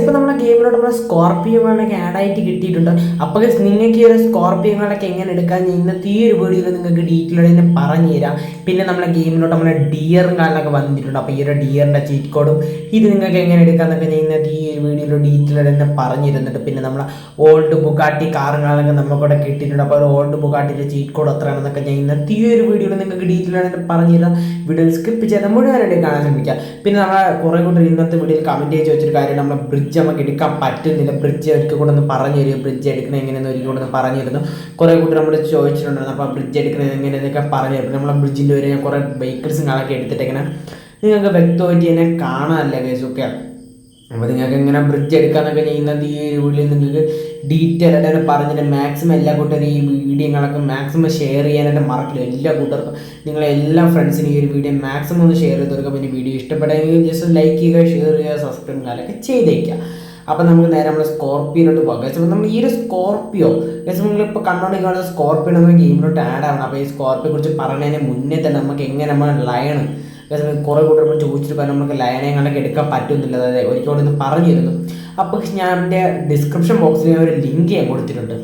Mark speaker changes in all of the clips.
Speaker 1: ഇപ്പോൾ നമ്മുടെ ഗെയിമിലോട്ട് നമ്മുടെ സ്കോർപ്പിയോകളൊക്കെ ആഡ് ആയിട്ട് കിട്ടിയിട്ടുണ്ട്. അപ്പോൾ നിങ്ങൾക്ക് ഈ ഒരു സ്കോർപ്പിയോകളൊക്കെ എങ്ങനെ എടുക്കാൻ? ഇന്നത്തെ ഈ ഒരു വീഡിയോയിൽ നിങ്ങൾക്ക് ഡീറ്റെയിൽ തന്നെ പറഞ്ഞു തരാം പിന്നെ നമ്മുടെ ഗെയിമിലോട്ട് നമ്മുടെ ഡിയറും കാലിലൊക്കെ വന്നിട്ടുണ്ട്. അപ്പോൾ ഈ ഒരു ഡിയറിന്റെ ചീറ്റ് കോഡും ഇത് നിങ്ങൾക്ക് എങ്ങനെ എടുക്കാമെന്നൊക്കെ ഞാൻ ഇന്നത്തെ ഈ ഒരു വീഡിയോയിൽ ഡീറ്റെയിൽ തന്നെ പറഞ്ഞു തരുന്നുണ്ട് പിന്നെ നമ്മളെ ഓൾഡ് ബുക്കാട്ടി കാറുകളൊക്കെ നമുക്കിവിടെ കിട്ടിയിട്ടുണ്ട്. അപ്പോൾ ഒരു ഓൾഡ് ബുക്കാട്ടിന്റെ ചീറ്റ് കോഡ് എത്രയാണെന്നൊക്കെ ഞാൻ ഇന്നത്തെ ഈ ഒരു വീഡിയോയിൽ നിങ്ങൾക്ക് ഡീറ്റെയിൽ ആയിട്ട് പറഞ്ഞു തരാം വീഡിയോ സ്കിപ്പ് ചെയ്ത് മുഴുവനായിട്ട് കാണാൻ ശ്രമിക്കുക പിന്നെ നമ്മളെ കുറേ കൂട്ടർ ഇന്നത്തെ വീഡിയോയിൽ കമന്റ് ചെയ്ത് വെച്ചൊരു കാര്യം നമ്മളെ ബ്രിഡ്ജ് നമുക്ക് എടുക്കാൻ പറ്റുന്നില്ല. ബ്രിഡ്ജ് എടുക്കുക കൂടെ ഒന്ന് പറഞ്ഞു തരും. ബ്രിഡ്ജ് എടുക്കുന്നത് എങ്ങനെയെന്ന് ഒരിക്കലും കൂടെ ഒന്ന് പറഞ്ഞു തരുന്നു. കുറേ കൂട്ടർ നമ്മൾ ചോദിച്ചിട്ടുണ്ടായിരുന്നു. അപ്പോൾ ബ്രിഡ്ജ് എടുക്കുന്നത് എങ്ങനെയെന്നൊക്കെ പറഞ്ഞു തരും. നമ്മളെ ബ്രിഡ്ജിന്റെ വരെ കുറേ വെഹിക്കിൾസും കാണൊക്കെ എടുത്തിട്ട് ഇങ്ങനെ നിങ്ങൾക്ക് വ്യക്തമായിട്ട് എന്നെ കാണാനല്ലേ കേസൊക്കെ അപ്പോൾ നിങ്ങൾക്ക് ഇങ്ങനെ ബ്രിഡ്ജ് എടുക്കാന്നൊക്കെ ചെയ്യുന്നത് ഈ വീഡിയോയിൽ നിങ്ങൾക്ക് ഡീറ്റെയിൽ ആയിട്ട് പറഞ്ഞിട്ട് മാക്സിമം എല്ലാ കൂട്ടരും ഈ വീഡിയോകളൊക്കെ മാക്സിമം ഷെയർ ചെയ്യാനായിട്ട് മറക്കില്ല എല്ലാ കൂട്ടർക്കും നിങ്ങളെ എല്ലാ ഫ്രണ്ട്സിനും ഈ ഒരു വീഡിയോ മാക്സിമം ഒന്ന് ഷെയർ ചെയ്ത് കൊടുക്കുക. പിന്നെ വീഡിയോ ഇഷ്ടപ്പെട്ടെങ്കിൽ ജസ്റ്റ് ലൈക്ക് ചെയ്യുക ഷെയർ ചെയ്യുക സബ്സ്ക്രൈബ് കാലൊക്കെ ചെയ്തേക്കുക. അപ്പോൾ നമുക്ക് നേരെ നമ്മൾ സ്കോർപ്പിയോട്ട് പോകാം. അപ്പോൾ നമ്മൾ ഈ ഒരു സ്കോർപ്പിയോ ഗൈസ് നിങ്ങളിപ്പോൾ കണ്ടുകൊണ്ടിരിക്കുന്നത് സ്കോർപ്പിയോ നമ്മൾ ഗെയിമിലോട്ട് ആഡ് ആവണം അപ്പോൾ ഈ സ്കോർപ്പിയെ കുറിച്ച് പറഞ്ഞതിന് മുന്നേ തന്നെ നമുക്ക് എങ്ങനെ നമ്മൾ ലയൺ ഗൈസ് കുറേ കൂട്ടർ നമ്മൾ ചോദിച്ചിട്ട് പറഞ്ഞു നമുക്ക് ലയനങ്ങളൊക്കെ എടുക്കാൻ പറ്റുന്നില്ല. അതായത് ഒരിക്കലും ഒന്ന് പറഞ്ഞിരുന്നു. അപ്പോൾ ഞാൻ എന്റെ ഡിസ്ക്രിപ്ഷൻ ബോക്സിൽ ഞാൻ ഒരു ലിങ്ക് ഞാൻ കൊടുത്തിട്ടുണ്ട്.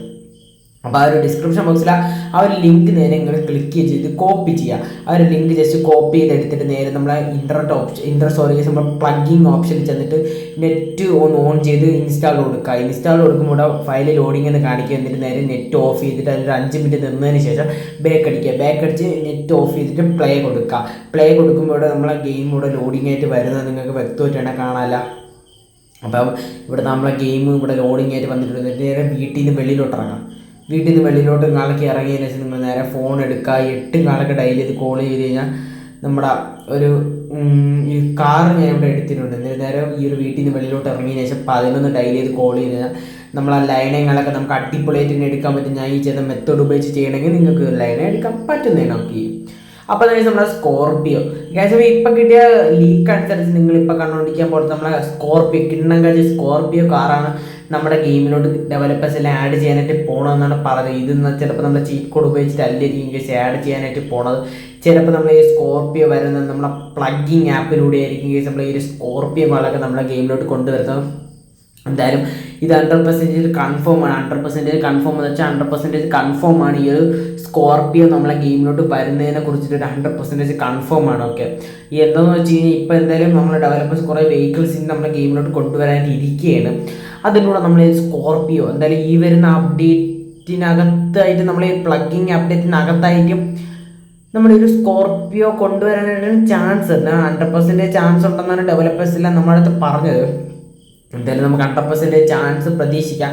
Speaker 1: അപ്പോൾ ആ ഒരു ഡിസ്ക്രിപ്ഷൻ ബോക്സിൽ ആ ഒരു ലിങ്ക് നേരെ നിങ്ങൾ ക്ലിക്ക് ചെയ്ത് കോപ്പി ചെയ്യുക. ആ ഒരു ലിങ്ക് ജസ്റ്റ് കോപ്പി ചെയ്ത് എടുത്തിട്ട് നേരെ നമ്മളെ ഇന്റർനെറ്റ് ഓപ്ഷൻ ഇന്റർ സോറി നമ്മൾ പ്ലഗിങ് ഓപ്ഷനിൽ ചെന്നിട്ട് നെറ്റ് ഓൺ ഓൺ ചെയ്ത് ഇൻസ്റ്റാൾ കൊടുക്കുക. ഇൻസ്റ്റാൾ കൊടുക്കുമ്പോൾ ഫയൽ ലോഡിംഗ് എന്ന് കാണിക്കുക. എന്നിട്ട് നേരെ നെറ്റ് ഓഫ് ചെയ്തിട്ട് അതിൽ അഞ്ച് മിനിറ്റ് നിന്നതിന് ശേഷം ബാക്ക് അടിക്കുക. ബാക്ക് അടിച്ച് നെറ്റ് ഓഫ് ചെയ്തിട്ട് പ്ലേ കൊടുക്കുക. പ്ലേ കൊടുക്കുമ്പോൾ നമ്മളെ ഗെയിം ഇവിടെ ലോഡിംഗ് ആയിട്ട് വരുന്നത് നിങ്ങൾക്ക് വ്യക്തമായിട്ടാണ് കാണാല്ല. അപ്പം ഇവിടെ നമ്മളെ ഗെയിം ഇവിടെ ലോഡിംഗ് ആയിട്ട് വന്നിട്ടുണ്ട്. നേരെ വീട്ടിൽ നിന്ന് വെളിയിലോട്ട് ഇറങ്ങാം വീട്ടിൽ നിന്ന് വെളിയിലോട്ട് നാളേക്ക് ഇറങ്ങിയതിന് ശേഷം നിങ്ങൾ നേരെ ഫോൺ എടുക്കുക എട്ട് നാളൊക്കെ ഡയൽ ചെയ്ത് കോൾ ചെയ്ത് കഴിഞ്ഞാൽ നമ്മുടെ ഒരു ഈ കാർ ഞാൻ ഇവിടെ എടുത്തിട്ടുണ്ട്. എന്നിട്ട് നേരെ ഈ ഒരു വീട്ടിൽ നിന്ന് വെളിയിലോട്ട് ഇറങ്ങിയതിന് ശേഷം പതിനൊന്ന് ഡയൽ ചെയ്ത് കോൾ ചെയ്ത് കഴിഞ്ഞാൽ നമ്മൾ ആ ലൈനങ്ങളൊക്കെ നമുക്ക് അടിപൊളിയായിട്ട് തന്നെ എടുക്കാൻ പറ്റും. ഞാൻ ഈ ചെയ്ത മെത്തേഡ് ഉപയോഗിച്ച് ചെയ്യണമെങ്കിൽ നിങ്ങൾക്ക് ലൈന എടുക്കാൻ പറ്റുന്നതാണ്. നമുക്ക് അപ്പോൾ അതായത് നമ്മുടെ സ്കോർപിയോ. ഗൈസ് ഇപ്പം കിട്ടിയ ലീക്ക് അനുസരിച്ച് നിങ്ങൾ ഇപ്പോൾ കണ്ടുകൊണ്ടിരിക്കാൻ പോലത്തെ നമ്മളെ സ്കോർപിയോ കിണ്ണം കഴിച്ച സ്കോർപിയോ കാറാണ് നമ്മുടെ ഗെയിമിലോട്ട് ഡെവലപ്പേഴ്സ് എല്ലാം ആഡ് ചെയ്യാനായിട്ട് പോകണമെന്നാണ് പറഞ്ഞത് ഇതെന്ന് ചിലപ്പോൾ നമ്മുടെ ചീറ്റ് കോഡ് ഉപയോഗിച്ചിട്ട് അല്ലായിരിക്കും ഗെയിംസ് ആഡ് ചെയ്യാനായിട്ട് പോണത്. ചിലപ്പോൾ നമ്മൾ ഈ സ്കോർപ്പിയോ വരുന്നത് നമ്മുടെ പ്ലഗിങ് ആപ്പിലൂടെ ആയിരിക്കും ഗൈസ് നമ്മൾ ഈ ഒരു സ്കോർപ്പിയോ വളൊക്കെ നമ്മുടെ ഗെയിമിലോട്ട് കൊണ്ടുവരുന്നത്. എന്തായാലും ഇത് ഹൺഡ്രഡ് പെർസെന്റേജ് കൺഫേം ആണ്. ഹൺഡ്രഡ് പെർസെന്റേജ് കൺഫേം എന്ന് വെച്ചാൽ ഹൺഡ്രഡ് പെർസെന്റേജ് കൺഫേം ആണ്. ഈ ഒരു സ്കോർപ്പിയോ നമ്മളെ ഗെയിമിലോട്ട് വരുന്നതിനെ കുറിച്ചിട്ട് ഹൺഡ്രഡ് പെർസെന്റേജ് കൺഫേം ആണ്. ഓക്കെ എന്താണെന്ന് വെച്ച് കഴിഞ്ഞാൽ ഇപ്പോൾ എന്തായാലും നമ്മളെ ഡെവലപ്പേഴ്സ് കുറേ വെഹിക്കിൾസ് നമ്മളെ ഗെയിമിലോട്ട് കൊണ്ടുവരാനായിട്ട് ഇരിക്കുകയാണ് അതിലൂടെ നമ്മൾ ഈ സ്കോർപ്പിയോ എന്തായാലും ഈ വരുന്ന അപ്ഡേറ്റിനകത്തായിട്ട് നമ്മൾ ഈ പ്ലഗിങ് അപ്ഡേറ്റിനകത്തായിരിക്കും നമ്മുടെ ഒരു സ്കോർപ്പിയോ കൊണ്ടുവരാനായിട്ട് ചാൻസ് ഹൺഡ്രഡ് പെർസെന്റേജ് ചാൻസ് ഉണ്ടെന്നാണ് ഡെവലപ്പേഴ്സ് എല്ലാം നമ്മുടെ അടുത്ത് പറഞ്ഞത്. എന്തായാലും നമുക്ക് ഹൺഡ്രഡ് പെർസെന്റേജ് ചാൻസ് പ്രതീക്ഷിക്കാം.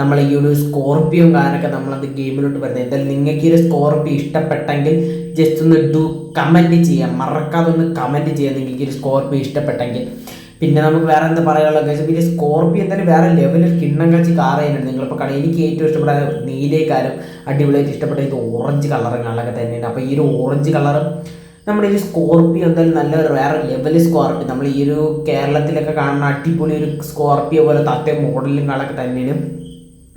Speaker 1: നമ്മൾ ഈ ഒരു സ്കോർപ്പിയോ കാരനൊക്കെ നമ്മളത് ഗെയിമിലോട്ട് വരുന്നത്. എന്തായാലും നിങ്ങൾക്ക് ഈ ഒരു സ്കോർപ്പിയോ ഇഷ്ടപ്പെട്ടെങ്കിൽ ജസ്റ്റ് ഒന്ന് ഡു കമന്റ് ചെയ്യാം. മറക്കാതെ ഒന്ന് കമന്റ് ചെയ്യാം നിങ്ങൾക്ക് ഈ ഒരു സ്കോർപ്പിയോ ഇഷ്ടപ്പെട്ടെങ്കിൽ. പിന്നെ നമുക്ക് വേറെ എന്താ പറയാനുള്ളത്? വെച്ചാൽ പിന്നെ സ്കോർപ്പിയോ എന്തായാലും വേറെ ലെവലിൽ കിണ്ണം കാച്ചി കാർ ചെയ്യുന്നുണ്ട്. നിങ്ങളിപ്പോൾ കളി എനിക്ക് ഏറ്റവും ഇഷ്ടപ്പെട്ട നീലേക്കാരും അടിപൊളിയായിട്ട് ഇഷ്ടപ്പെട്ട ഇത് ഓറഞ്ച് കളറുകളൊക്കെ തന്നെയാണ് അപ്പോൾ ഈ ഒരു ഓറഞ്ച് കളർ നമ്മുടെ ഈ സ്കോർപ്പിയോ എന്തായാലും നല്ല വേറെ ലെവൽ സ്കോർപ്പിയോ നമ്മൾ ഈ ഒരു കേരളത്തിലൊക്കെ കാണുന്ന അടിപൊളി ഒരു സ്കോർപ്പിയോ പോലെ തത്തേ മോഡലും കാളൊക്കെ തന്നെയാണ്.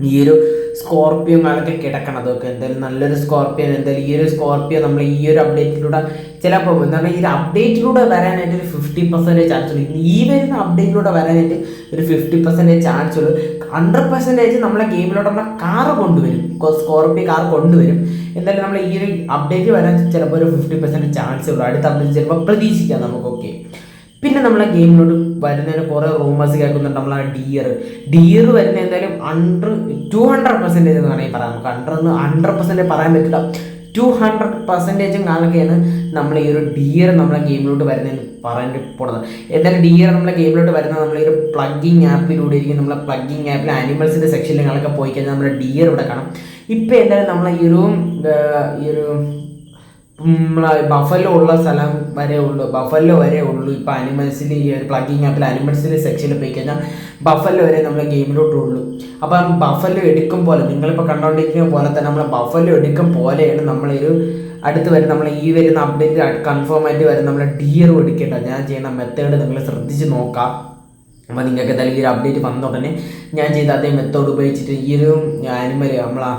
Speaker 1: ഈ ഒരു സ്കോർപ്പിയോ കാലൊക്കെ കിടക്കണതൊക്കെ എന്തായാലും നല്ലൊരു സ്കോർപ്പിയോ എന്തായാലും ഈ ഒരു സ്കോർപ്പിയോ നമ്മൾ ഈ ഒരു അപ്ഡേറ്റിലൂടെ ചിലപ്പോൾ എന്താ പറയുക ഈ ഒരു അപ്ഡേറ്റിലൂടെ വരാനായിട്ട് ഒരു ഫിഫ്റ്റി പെർസെന്റേജ് ചാൻസ് ഉള്ളൂ. ഈ വരുന്ന അപ്ഡേറ്റിലൂടെ വരാനായിട്ട് ഒരു ഫിഫ്റ്റി പെർസെന്റേജ് ചാൻസ് ഉള്ളൂ. ഹൺഡ്രഡ് പെർസെന്റേജ് നമ്മളെ ഗെയിമിലോട്ട് നമ്മളെ കാറ് കൊണ്ടുവരും. സ്കോർപ്പിയോ കാർ കൊണ്ടുവരും. എന്തായാലും നമ്മൾ ഈ ഒരു അപ്ഡേറ്റ് വരാൻ ചിലപ്പോൾ ഒരു ഫിഫ്റ്റി പെർസെന്റ് ചാൻസ് ഉള്ളൂ. അടുത്ത അപ്ഡേറ്റ് ചിലപ്പോൾ പ്രതീക്ഷിക്കാം നമുക്കൊക്കെ. പിന്നെ നമ്മളെ ഗെയിമിനോട് വരുന്നതിന് കുറേ റൂമേഴ്സ് കേൾക്കുന്നുണ്ട്. നമ്മളെ ഡിയർ ഡിയർ വരുന്ന എന്തായാലും അണ്ടർ ടു ഹൺഡ്രഡ് പെർസെന്റേജ് എന്ന് വേണമെങ്കിൽ പറയാം. നമുക്ക് അണ്ടർ എന്ന് ഹൺഡ്രഡ് പെർസെന്റേജ് പറയാൻ പറ്റില്ല. ടു ഹൺഡ്രഡ് പെർസെന്റേജും കാണുകയാണ് നമ്മൾ ഈ ഒരു ഡിയർ നമ്മളെ ഗെയിമിലോട്ട് വരുന്നതെന്ന് പറയാൻ പോണത്. എന്തായാലും ഡിയർ നമ്മളെ ഗെയിമിലോട്ട് വരുന്നത് നമ്മൾ ഈ ഒരു പ്ലഗിങ് ആപ്പിലൂടെ ഇരിക്കും നമ്മളെ പ്ലഗിങ് ആപ്പിൽ ആനിമൽസിന്റെ സെക്ഷനിൽ കാണൊക്കെ പോയി കഴിഞ്ഞാൽ നമ്മുടെ ഡിയർ ഇവിടെ കാണാം. ഇപ്പോൾ എന്തായാലും നമ്മളെ ഈ ഒരു ഈ ഒരു ബഫലോ ഉള്ള സ്ഥലം വരെ ഉള്ളൂ ബഫലോ വരെ ഉള്ളൂ ഇപ്പോൾ അനിമൽസിൽ ഈ ഒരു പ്ലഗിങ് ആപ്പിൽ അനിമൽസിൽ സെക്ഷനിൽ പോയി കഴിഞ്ഞാൽ ബഫലോ വരെ നമ്മളെ ഗെയിമിലോട്ട് ഉള്ളൂ. അപ്പം ബഫലോ എടുക്കും പോലെ നിങ്ങളിപ്പോൾ കണ്ടുകൊണ്ടിരിക്കുന്ന പോലെ തന്നെ നമ്മൾ ബഫലോ എടുക്കും പോലെയാണ് നമ്മളൊരു അടുത്ത് വരെ നമ്മൾ ഈ വരുന്ന അപ്ഡേറ്റ് കൺഫേം ആയിട്ട് വരെ നമ്മൾ ഡിയറും എടുക്കേണ്ട. ഞാൻ ചെയ്യുന്ന മെത്തേഡ് നിങ്ങൾ ശ്രദ്ധിച്ച് നോക്കാം. അപ്പോൾ നിങ്ങൾക്ക് എന്തായാലും ഈ ഒരു അപ്ഡേറ്റ് വന്ന ഉടനെ ഞാൻ ചെയ്ത അതേ മെത്തേഡ് ഉപയോഗിച്ചിട്ട് ഈ ഒരു ആനിമൽ നമ്മളാ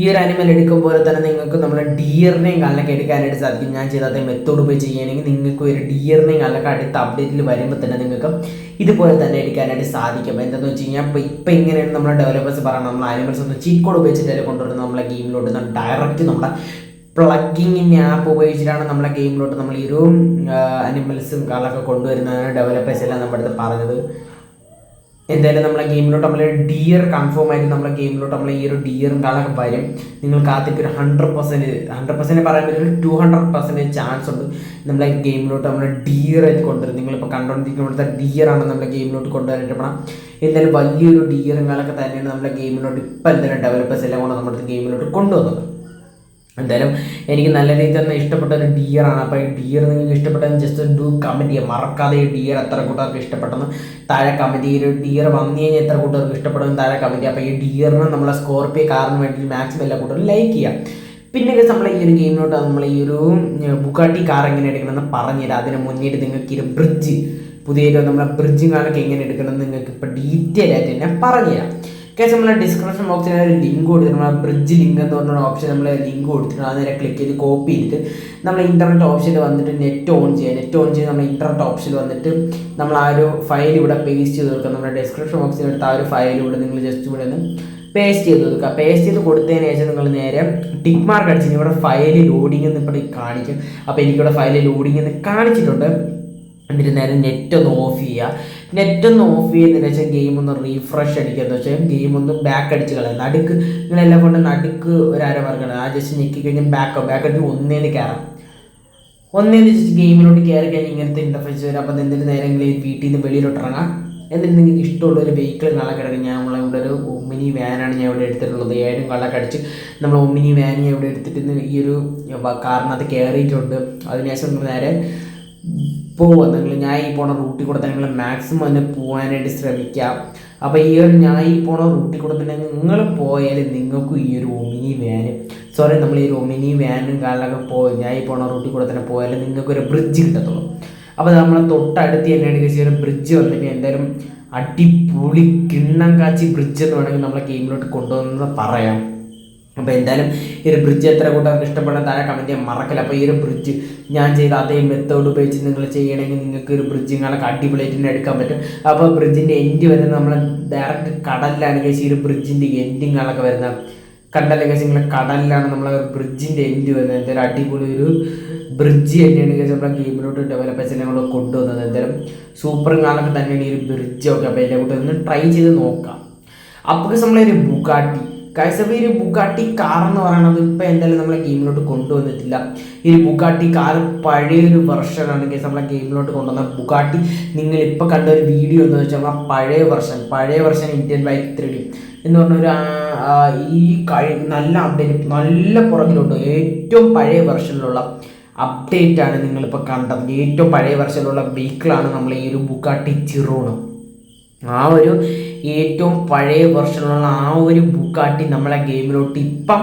Speaker 1: ഈ ഒരു അനിമൽ എടുക്കും പോലെ തന്നെ നിങ്ങൾക്ക് നമ്മുടെ ഡിയറിനെയും കാലിനൊക്കെ എടുക്കാനായിട്ട് സാധിക്കും. ഞാൻ ചെയ്ത അതേ മെത്തോഡ് പോയി ചെയ്യുകയാണെങ്കിൽ നിങ്ങൾക്ക് ഒരു ഡിയറിനെയും കാലിനൊക്കെ അടുത്ത അപ്ഡേറ്റിൽ വരുമ്പോൾ തന്നെ നിങ്ങൾക്ക് ഇതുപോലെ തന്നെ എടുക്കാനായിട്ട് സാധിക്കും. എന്താണെന്ന് വെച്ച് കഴിഞ്ഞാൽ ഇപ്പോൾ ഇപ്പം ഇങ്ങനെയാണ് നമ്മുടെ ഡെവലപ്പേഴ്സ് പറയുന്നത് നമ്മൾ അനിമൽസ് ഒന്ന് ചീറ്റ് കോഡ് ഉപയോഗിച്ചിട്ട് കൊണ്ടുവരുന്നത് നമ്മളെ ഗെയിമിലോട്ട് ഡയറക്റ്റ് നമ്മുടെ പ്ലഗിങ്ങിന്റെ ആപ്പ് ഉപയോഗിച്ചിട്ടാണ് നമ്മളെ ഗെയിമിലോട്ട് നമ്മൾ ഈ ഒരു അനിമൽസും കാലൊക്കെ കൊണ്ടുവരുന്നതാണ് ഡെവലപ്പേഴ്സ് എല്ലാം നമ്മുടെ അടുത്ത് പറഞ്ഞത്. എന്തായാലും നമ്മളെ ഗെയിമിലോട്ട് നമ്മളെ ഡിയർ കൺഫേം ആയിട്ട് നമ്മളെ ഗെയിമിലോട്ട് നമ്മളെ ഈ ഒരു ഡിയർ കാലൊക്കെ വരും. നിങ്ങൾ കാത്തിക്ക് ഒരു ഹൺഡ്രഡ് പെർസെന്റ് ഹൺഡ്രഡ് പെർസെന്റ് പറയാൻ പറ്റും ഒരു ടു ഹൺഡ്രഡ് പെർസെന്റേജ് ചാൻസ് ഉണ്ട് നമ്മളെ ഗെയിമിലോട്ട് നമ്മളെ ഡിയർ ആയിട്ട് കൊണ്ടുവരും നിങ്ങളിപ്പോൾ കണ്ടുകൊണ്ടിരിക്കുന്ന ആണ് നമ്മുടെ ഗെയിമിലോട്ട് കൊണ്ടുവരാനായിട്ട് പോകണം എന്തായാലും വലിയൊരു ഡിയറും കാലൊക്കെ തന്നെയാണ് നമ്മളെ ഗെയിമിലോട്ട് ഇപ്പം എന്തായാലും ഡെവലപ്പേഴ്സ് എല്ലാം കൊണ്ട് നമ്മുടെ ഗെയിമിലോട്ട് കൊണ്ടുവന്നത്. എന്തായാലും എനിക്ക് നല്ല രീതിയിൽ തന്നെ ഇഷ്ടപ്പെട്ട ഒരു ഡിയറാണ് അപ്പോൾ ഈ ഡിയർ നിങ്ങൾക്ക് ഇഷ്ടപ്പെട്ടെന്ന് ജസ്റ്റ് ഡു കമന്റ് ചെയ്യുക മറക്കാതെ ഈ ഡിയർ എത്ര കൂട്ടർക്ക് ഇഷ്ടപ്പെട്ടെന്ന്. താഴെ കമന്റ് ചെയ്യുക ഒരു ഡിയർ വന്നു കഴിഞ്ഞാൽ എത്ര കൂട്ടർക്ക് ഇഷ്ടപ്പെടുന്ന താഴെ കമന്റ് ചെയ്യുക അപ്പോൾ ഈ ഡിയറിന് നമ്മളെ സ്കോർപ്പിയോ കാറിന് വേണ്ടി മാക്സിമം എല്ലാ കൂട്ടരും ലൈക്ക് ചെയ്യുക പിന്നെ നമ്മൾ ഈ ഒരു ഗെയിമിലോട്ട് നമ്മൾ ഈ ഒരു ബുക്കാട്ടി കാർ എങ്ങനെ എടുക്കണമെന്ന് പറഞ്ഞുതരാം അതിന് മുന്നേറ്റ് നിങ്ങൾക്ക് ഈ ബ്രിഡ്ജ് പുതിയൊരു നമ്മളെ ബ്രിഡ്ജും കാറൊക്കെ എങ്ങനെ എടുക്കണമെന്ന് നിങ്ങൾക്ക് ഇപ്പോൾ ഡീറ്റെയിൽ ആയിട്ട് തന്നെ പറഞ്ഞുതരാം കേസ് നമ്മളെ ഡിസ്ക്രിപ്ഷൻ ബോക്സിൽ ഒരു ലിങ്ക് കൊടുത്തിട്ട് നമ്മൾ ബ്രിഡ്ജ് ലിങ്ക് എന്ന് പറഞ്ഞ ഓപ്ഷൻ നമ്മൾ ലിങ്ക് കൊടുത്തിട്ട് അത് നേരെ ക്ലിക്ക് ചെയ്ത് കോപ്പി ചെയ്തിട്ട് നമ്മൾ ഇന്റർനെറ്റ് ഓപ്ഷനിൽ വന്നിട്ട് നെറ്റ് ഓൺ ചെയ്യുക. നെറ്റ് ഓൺ ചെയ്ത് നമ്മൾ ഇന്റർനെറ്റ് ഓപ്ഷനിൽ വന്നിട്ട് നമ്മൾ ആ ഒരു ഫയൽ ഇവിടെ പേസ്റ്റ് ചെയ്ത് കൊടുക്കുക. നമ്മുടെ ഡിസ്ക്രിപ്ഷൻ ബോക്സിൽ എടുത്ത് ആ ഒരു ഫയൽ ഇവിടെ നിങ്ങൾ ജസ്റ്റ് ഇവിടെ നിന്ന് പേസ്റ്റ് ചെയ്ത് കൊടുക്കുക. പേസ്റ്റ് ചെയ്ത് കൊടുത്തതിന് ശേഷം നിങ്ങൾ നേരെ ടിക്ക് മാർക്ക് അടിച്ച് ഇവിടെ ഫയൽ ലോഡിംഗ് എന്ന് ഇപ്പോൾ കാണിക്കും. അപ്പോൾ എനിക്കിവിടെ ഫയൽ ലോഡിംഗ് എന്ന് കാണിച്ചിട്ടുണ്ട്. എന്നിട്ട് നേരെ നെറ്റ് ഒന്ന് ഓഫ് ചെയ്യുക. നെറ്റ് ഒന്ന് ഓഫ് ചെയ്തതിന് ശേഷം ഗെയിം ഒന്ന് റീഫ്രഷ് അടിക്കുക എന്ന് വെച്ചാൽ ഗെയിം ഒന്ന് ബാക്ക് അടിച്ച് കളയാം. നടുക്ക് നിങ്ങളെല്ലാം കൊണ്ട് നടുക്ക് ഒരു അരമാർക്കാണ് ആ ജസ്റ്റ് ഞെക്കി കഴിഞ്ഞാൽ ബാക്ക് ബാക്ക് അടിച്ച് ഒന്നേന്ന് കയറാം ഒന്നേന്ന് ജസ്റ്റ് ഗെയിമിലോട്ട് കയറി കഴിഞ്ഞാൽ ഇങ്ങനത്തെ ഇന്റർഫേസ് വരും. അപ്പം എന്നിട്ട് നേരെങ്കിലും വീട്ടിൽ നിന്ന് വെളിയിലോട്ട് ഇറങ്ങാം. എന്നിട്ട് നിങ്ങൾക്ക് ഇഷ്ടമുള്ള ഒരു വെഹിക്കിൾ നാളെ കിടക്കും ഞാൻ നമ്മളെ ഇവിടെ ഒരു ഒമിനി വാനാണ് ഞാൻ ഇവിടെ എടുത്തിട്ടുള്ളത്. ഏഴും കള്ളൊക്കെ അടിച്ച് നമ്മൾ ഒമിനി വാൻ ഞാൻ ഇവിടെ എടുത്തിട്ട് ഈ ഒരു കാറിനകത്ത് കയറിയിട്ടുണ്ട് അതിനുശേഷം നേരെ പോവുക നിങ്ങൾ ഞാൻ ഈ പോണ റൂട്ടിൽ കൂടെ തന്നെ നിങ്ങൾ മാക്സിമം തന്നെ പോകാനായിട്ട് ശ്രമിക്കാം. അപ്പോൾ ഈ ഒരു ഞാൻ ഈ പോണ റൂട്ടിൽ കൂടെ തന്നെ നിങ്ങൾ പോയാൽ നിങ്ങൾക്കും ഈ ഒരു ഒമിനി വാന് സോറി നമ്മൾ ഈ ഒരു ഒമിനി വാനും കാലിലൊക്കെ പോയി. ഞാൻ ഈ പോണ റൂട്ടിൽ കൂടെ തന്നെ പോയാൽ നിങ്ങൾക്ക് ഒരു ബ്രിഡ്ജ് കിട്ടത്തുള്ളൂ. അപ്പോൾ നമ്മളെ തൊട്ടടുത്ത് തന്നെയാണ് ഒരു ബ്രിഡ്ജ് വന്നിട്ട് എന്തായാലും അടിപൊളി കിണ്ണം കാച്ചി ബ്രിഡ്ജ് എന്ന് വേണമെങ്കിൽ നമ്മളെ ഗെയിമിലോട്ട് കൊണ്ടുവന്നത് പറയാം. അപ്പോൾ എന്തായാലും ഈ ഒരു ബ്രിഡ്ജ് എത്ര കൂട്ടർക്ക് ഇഷ്ടപ്പെടാൻ താഴെ കമന്റ് ചെയ്യാൻ മറക്കില്ല. അപ്പോൾ ഈ ഒരു ബ്രിഡ്ജ് ഞാൻ ചെയ്ത അതേ മെത്തേഡ് ഉപയോഗിച്ച് നിങ്ങൾ ചെയ്യണമെങ്കിൽ നിങ്ങൾക്ക് ഒരു ബ്രിഡ്ജ് നിങ്ങളൊക്കെ അടിപൊളിയായിട്ട് തന്നെ എടുക്കാൻ പറ്റും. അപ്പോൾ ബ്രിഡ്ജിന്റെ എൻഡ് വരുന്നത് നമ്മൾ ഡയറക്റ്റ് കടലിലാണ് കഴിച്ച് ഈ ഒരു ബ്രിഡ്ജിന്റെ എൻഡിങ്ങുകളൊക്കെ വരുന്നത്. കണ്ടല്ലേ കഴിച്ച് നിങ്ങളെ കടലിലാണ് നമ്മളെ ബ്രിഡ്ജിന്റെ എൻഡ് വരുന്നത്. എന്തായാലും അടിപൊളി ഒരു ബ്രിഡ്ജ് തന്നെയാണ് കഴിച്ചാൽ നമ്മളെ ഗെയിമിലോട്ട് ഡെവലപ്പ് ചെയ്ത് ഞങ്ങൾ കൊണ്ടുവന്നത്. എന്തായാലും സൂപ്പർ കാലൊക്കെ തന്നെയാണ് ഈ ഒരു ബ്രിഡ്ജ് ഒക്കെ. അപ്പോൾ എന്റെ കൂടെ ഒന്ന് ട്രൈ ചെയ്ത് നോക്കാം. അപ്പോൾ നമ്മളൊരു ബുഗാട്ടി. കൈസബ് ഈ ബുഗാട്ടി കാർ എന്ന് പറയുന്നത് ഇപ്പം എന്തായാലും നമ്മളെ ഗെയിമിലോട്ട് കൊണ്ടുവന്നിട്ടില്ല. ഈ ബുഗാട്ടി കാർ പഴയൊരു വെർഷനാണ് കേസ് നമ്മളെ ഗെയിമിലോട്ട് കൊണ്ടുവന്ന ബുഗാട്ടി. നിങ്ങൾ ഇപ്പം കണ്ട ഒരു വീഡിയോ എന്ന് വെച്ചാൽ നമ്മളെ പഴയ വെർഷൻ പഴയ version Indian bike three D എന്ന് പറഞ്ഞൊരു ഈ കഴി നല്ല അപ്ഡേറ്റ് നല്ല പുറകിലോട്ട് ഏറ്റവും പഴയ വെർഷനിലുള്ള അപ്ഡേറ്റ് ആണ് നിങ്ങളിപ്പോൾ കണ്ടത്. ഏറ്റവും പഴയ വെർഷനിലുള്ള വെഹിക്കിളാണ് നമ്മൾ ഈ ഒരു ബുഗാട്ടി ചിറോണ് ആ ഒരു ഏറ്റവും പഴയ വെർഷനുള്ള ആ ഒരു ബുക്കാട്ടി നമ്മളെ ഗെയിമിലോട്ട് ഇപ്പം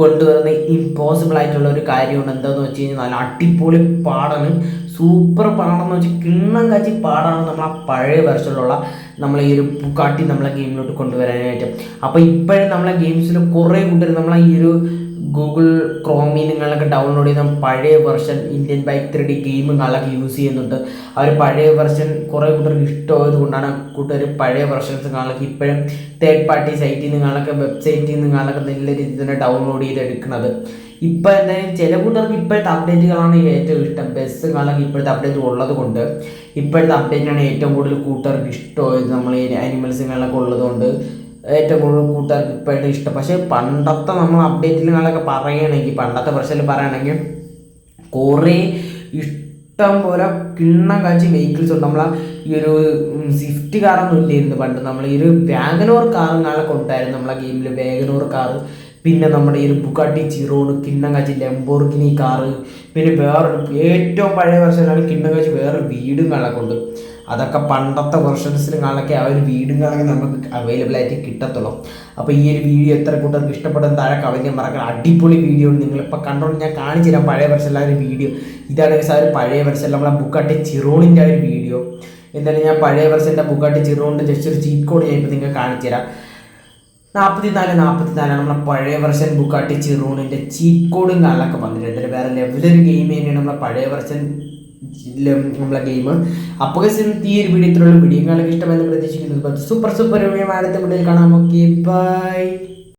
Speaker 1: കൊണ്ടുവരുന്ന ഇമ്പോസിബിൾ ആയിട്ടുള്ള ഒരു കാര്യമുണ്ട്. എന്താണെന്ന് വെച്ച് കഴിഞ്ഞാൽ നല്ല അടിപൊളി പാടാണ്. സൂപ്പർ പാടാന്ന് വെച്ചാൽ കിണ്ണം കാച്ചി പാടാണ് നമ്മൾ ആ പഴയ വെർഷനിലുള്ള നമ്മളെ ഈ ഒരു ബുക്കാട്ടി നമ്മളെ ഗെയിമിലോട്ട് കൊണ്ടുവരാനായിട്ട്. അപ്പോൾ ഇപ്പോഴും നമ്മളെ ഗെയിംസിൽ കുറേ കൂട്ടർ നമ്മളെ ഈ ഒരു ഗൂഗിൾ ക്രോമിൽ നിങ്ങളൊക്കെ ഡൗൺലോഡ് ചെയ്ത പഴയ version Indian bike three D ഗെയിമുകളൊക്കെ use ചെയ്യുന്നുണ്ട്. അവർ പഴയ വെർഷൻ കുറേ കൂട്ടർക്ക് ഇഷ്ടമായത് കൊണ്ടാണ് കൂട്ടുകാർ പഴയ വെർഷൻസ് നിങ്ങളൊക്കെ ഇപ്പോഴും തേർഡ് പാർട്ടി സൈറ്റിൽ നിങ്ങളൊക്കെ വെബ്സൈറ്റിൽ നിങ്ങളൊക്കെ നല്ല രീതിയിൽ തന്നെ ഡൗൺലോഡ് ചെയ്ത് എടുക്കുന്നത് ഇപ്പം എന്തായാലും ചില കൂട്ടർക്ക് ഇപ്പോഴത്തെ അപ്ഡേറ്റുകളാണ് ഏറ്റവും ഇഷ്ടം. ബസ് കാലൊക്കെ ഇപ്പോഴത്തെ അപ്ഡേറ്റ് ഉള്ളത് കൊണ്ട് ഇപ്പോഴത്തെ അപ്ഡേറ്റാണ് ഏറ്റവും കൂടുതൽ കൂട്ടുകാർക്ക് ഇഷ്ടമായത് നമ്മൾ ഈ അനിമൽസുകളൊക്കെ ഉള്ളതുകൊണ്ട് ഏറ്റവും കൂടുതൽ കൂട്ടപ്പെട്ട് ഇഷ്ടം. പക്ഷേ പണ്ടത്തെ നമ്മൾ അപ്ഡേറ്റിൽ അപ്ഡേറ്റിലുകളൊക്കെ പറയുകയാണെങ്കിൽ പണ്ടത്തെ പ്രശ്നത്തിൽ പറയുകയാണെങ്കിൽ കുറേ ഇഷ്ടം പോലെ കിണ്ണം കാച്ചി വെഹിക്കിൾസ് ഉണ്ട്. നമ്മളെ ഈ ഒരു സ്വിഫ്റ്റ് കാറൊന്നും ഇല്ലായിരുന്നു പണ്ട്. നമ്മൾ ഈ ഒരു വാഗനോർ കാറും കാലൊക്കെ ഉണ്ടായിരുന്നു നമ്മളെ ഗെയിമിൽ വാഗനോർ കാറ് പിന്നെ നമ്മുടെ ഈ ഒരു ബുക്കാട്ടി ചിറോണ് കിണ്ണം കാച്ചി ലംബോർഗിനി കാറ് പിന്നെ വേറൊരു ഏറ്റവും പഴയ വെർഷനാണ് കിണ്ണം കഴിച്ച് വേറെ വീടും കണക്കുണ്ട് അതൊക്കെ പണ്ടത്തെ വെർഷൻസിലും കാണൊക്കെ ആ ഒരു വീടും കാണൊക്കെ നമുക്ക് അവൈലബിൾ ആയിട്ട് കിട്ടത്തുള്ളൂ. അപ്പോൾ ഈ ഒരു വീഡിയോ എത്ര കൂട്ടർക്ക് ഇഷ്ടപ്പെടുന്ന താഴെ കവിഞ്ഞ മറക്കാൻ അടിപൊളി വീഡിയോ ഉണ്ട് നിങ്ങളിപ്പോൾ കണ്ടോണ്ട് ഞാൻ കാണിച്ചു തരാം പഴയ വെർഷനിലെ ഒരു വീഡിയോ ഇതാണ് സാർ പഴയ വെർഷൻ നമ്മളെ ബുക്കാട്ടി ചിറോണിന്റെ ഒരു വീഡിയോ എന്തായാലും ഞാൻ പഴയ വെർഷന്റെ ബുക്കാട്ടി ചിറോണിന്റെ ജസ്റ്റ് ഒരു ചീറ്റ് കോഡ് ഞാൻ ഇപ്പോൾ നിങ്ങൾക്ക് കാണിച്ചു തരാം. നാൽപ്പത്തി നാല് നാൽപ്പത്തി നാലാണ് നമ്മളെ പഴയ വെർഷൻ ബുക്കാട്ടി ചിറൂണിന്റെ ചീറ്റ് കോഡും കാര്യങ്ങളൊക്കെ വന്നിട്ടുണ്ട് വേറെ ലെവലൊരു ഗെയിം തന്നെയാണ് നമ്മളെ പഴയ വെർഷൻ നമ്മളെ ഗെയിം അപ്പോൾ ഈ ഒരു വീഡിയോ ഇത്രയുള്ള വീഡിയോ കാലൊക്കെ ഇഷ്ടമെന്ന് പ്രതീക്ഷിക്കുന്നത് സൂപ്പർ സൂപ്പർ അടുത്ത വീഡിയോയിൽ കാണാം ബൈ